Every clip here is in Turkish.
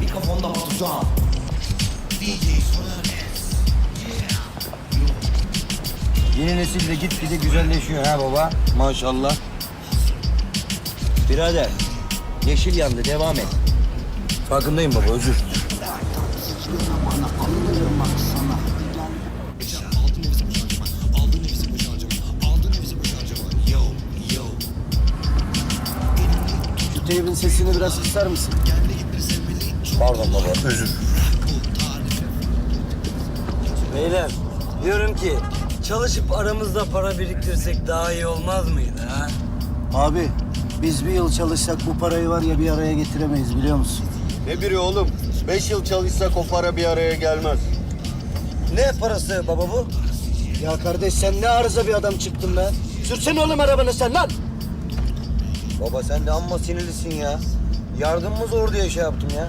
Mikrofonda Batucan. Yeni nesil de gitgide güzelleşiyor ha baba. Maşallah. Birader, yeşil yandı. Devam et. Farkındayım baba özür. Şu sesini biraz kısar mısın? Pardon baba özür. Beyler, diyorum ki çalışıp aramızda para biriktirsek daha iyi olmaz mıydı ha? Abi biz bir yıl çalışsak bu parayı var ya bir araya getiremeyiz biliyor musun? Ne biri oğlum? Beş yıl çalışsak o para bir araya gelmez. Ne parası baba bu? Ya kardeş sen ne arıza bir adam çıktın be. Sürsene oğlum arabanı sen lan. Baba sen de amma sinirlisin ya. Yardım mı zor diye şey yaptım ya.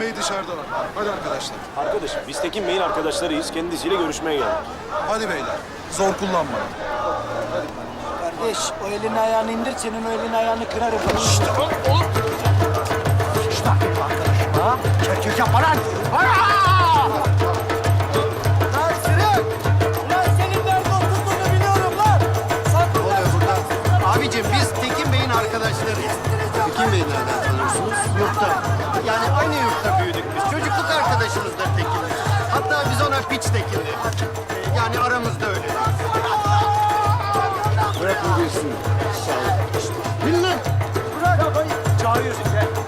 Tekin Bey dışarıdalar. Hadi arkadaşlar. Arkadaşım biz Tekin Bey'in arkadaşlarıyız. Kendisiyle görüşmeye geldik. Hadi beyler. Zor kullanmayın. Kardeş o elini ayağını indir senin o elini ayağını kırarım. Ne biz ona piç Tekin deriz. Ee, Yani aramızda öyle. Bırakın girsin. Sağ olun. Bin lan! Buyurun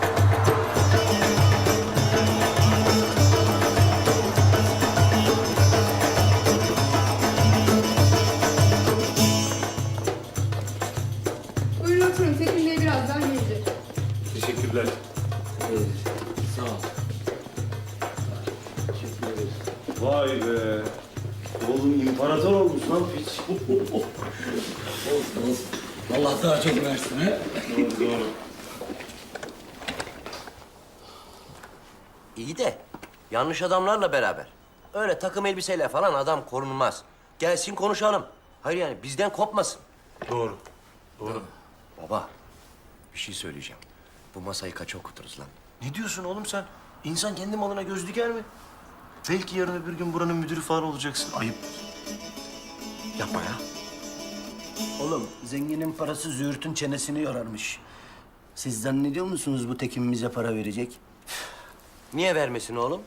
Vay be. Oğlum imparator olmuş lan piç. Allah daha çok versin ha. doğru doğru. İyi de yanlış adamlarla beraber. Öyle takım elbiseyle falan adam korunmaz. Gelsin konuşalım. Hayır yani bizden kopmasın. Doğru. Doğru. Baba bir şey söyleyeceğim. Bu masayı kaça okuturuz lan? Ne diyorsun oğlum sen? İnsan kendi malına göz diker mi? Belki yarın öbür gün buranın müdürü falan olacaksın. Ayıp. Yapma ya. Oğlum zenginin parası züğürtün çenesini yorarmış. Siz zannediyor musunuz bu Tekin bize para verecek? Niye vermesin oğlum?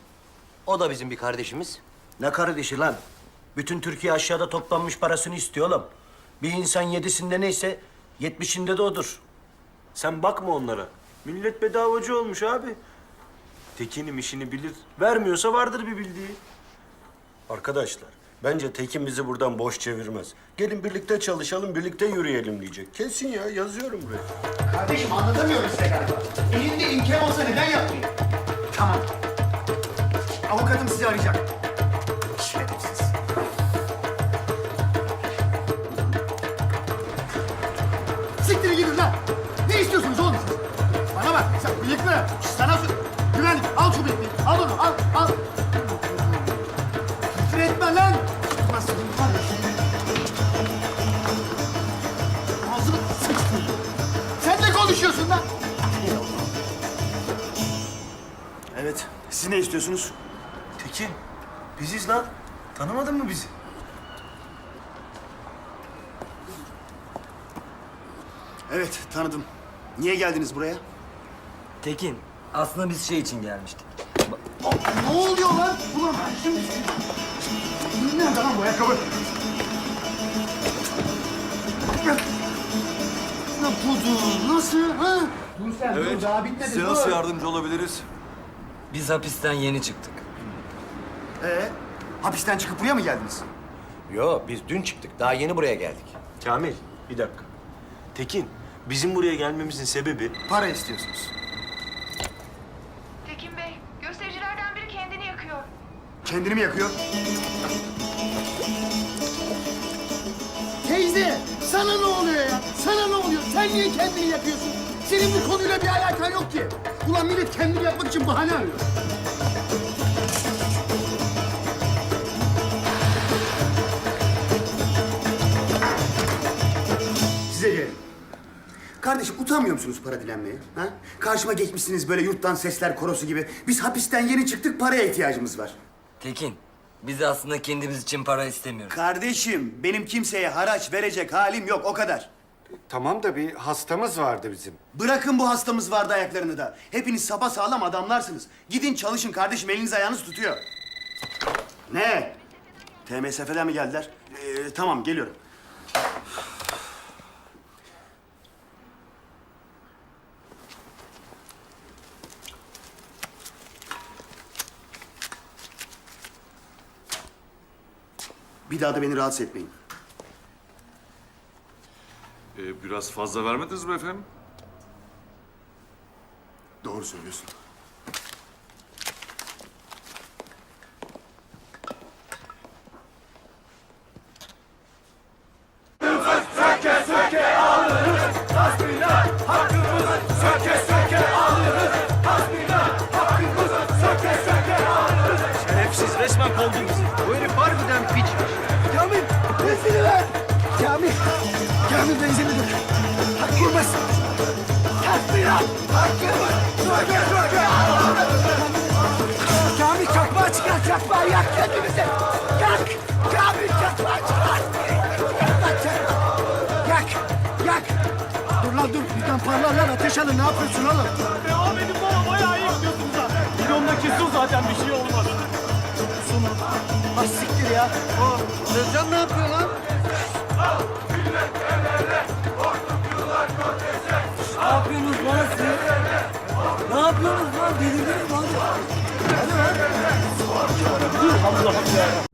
O da bizim bir kardeşimiz. Ne kardeşi lan? Bütün Türkiye aşağıda toplanmış parasını istiyor oğlum. Bir insan yedisinde neyse yetmişinde de odur. Sen bakma onlara. Millet bedavacı olmuş abi. Tekin'im işini bilir. Vermiyorsa vardır bir bildiği. Arkadaşlar, bence Tekin bizi buradan boş çevirmez. Gelin birlikte çalışalım, birlikte yürüyelim diyecek. Kesin ya, yazıyorum buraya. Kardeşim anlatamıyorum size galiba. Elinde imkan olsa neden yapmayayım? Tamam. Avukatım sizi arayacak. Şerefsiz. Siktir gidin lan. Ne istiyorsunuz oğlum siz? Bana bak sen bıyıklı. Sana. Güvenlik al şu bıyıklıyı. Al onu al al. Küfür etme lan. Nasıl var ya? Ağzını sıçtın. Sen ne konuşuyorsun lan? Evet. Siz ne istiyorsunuz? Tekin. Biziz lan. Tanımadın mı bizi? Evet tanıdım. Niye geldiniz buraya? Tekin, aslında biz şey için gelmiştik. Ne oluyor lan? Ulan şimdi... Nerede lan bu ayakkabı? Ne budu? Nasıl? Ha? Dur sen dur daha bitmedi. Size nasıl yardımcı olabiliriz? Biz hapisten yeni çıktık. Ee, hapisten çıkıp buraya mı geldiniz? Yo biz dün çıktık. Daha yeni buraya geldik. Kamil, bir dakika. Tekin, bizim buraya gelmemizin sebebi... Para istiyorsunuz. Tekin Bey Kendini mi yakıyor? Teyze, sana ne oluyor ya? Sana ne oluyor? Sen niye kendini yakıyorsun? Senin bu konuyla bir alakan yok ki. Ulan millet kendini yakmak için bahane arıyor. Size gelelim. Kardeşim utanmıyor musunuz para dilenmeye? Ha? Karşıma geçmişsiniz böyle yurttan sesler korosu gibi. Biz hapisten yeni çıktık paraya ihtiyacımız var. Tekin, biz aslında kendimiz için para istemiyoruz. Kardeşim benim kimseye haraç verecek halim yok o kadar. Tamam da bir hastamız vardı bizim. Bırakın bu hastamız vardı ayaklarını da. Hepiniz sapa sağlam adamlarsınız. Gidin çalışın kardeşim eliniz ayağınız tutuyor. Ne? TMSF'den mi geldiler? Ee, tamam geliyorum. Bir daha da beni rahatsız etmeyin. Ee, biraz fazla vermediniz mi efendim? Doğru söylüyorsun. Resmen kovdunuz. Bu herif harbiden piç. Kamil, benzini ver. Kamil, Kamil benzini dök. Hak kurmaz. Takmıyor. Hakkımı. Söke söke. Kamil çakmağı çıkar çakmağı yak kendimizi. Yak. Kamil çakmağı çıkar. Yak. Yak. Dur lan dur. Birden parlar lan ateş alın. Ne yapıyorsun oğlum? Devam edin baba bayağı iyi gidiyorsunuz ha. Bidondaki su zaten ya. Özcan ne yapıyor lan? Ne yapıyorsunuz lan siz? Ne yapıyorsunuz lan? Delirdiniz lan. Allah'ım ya.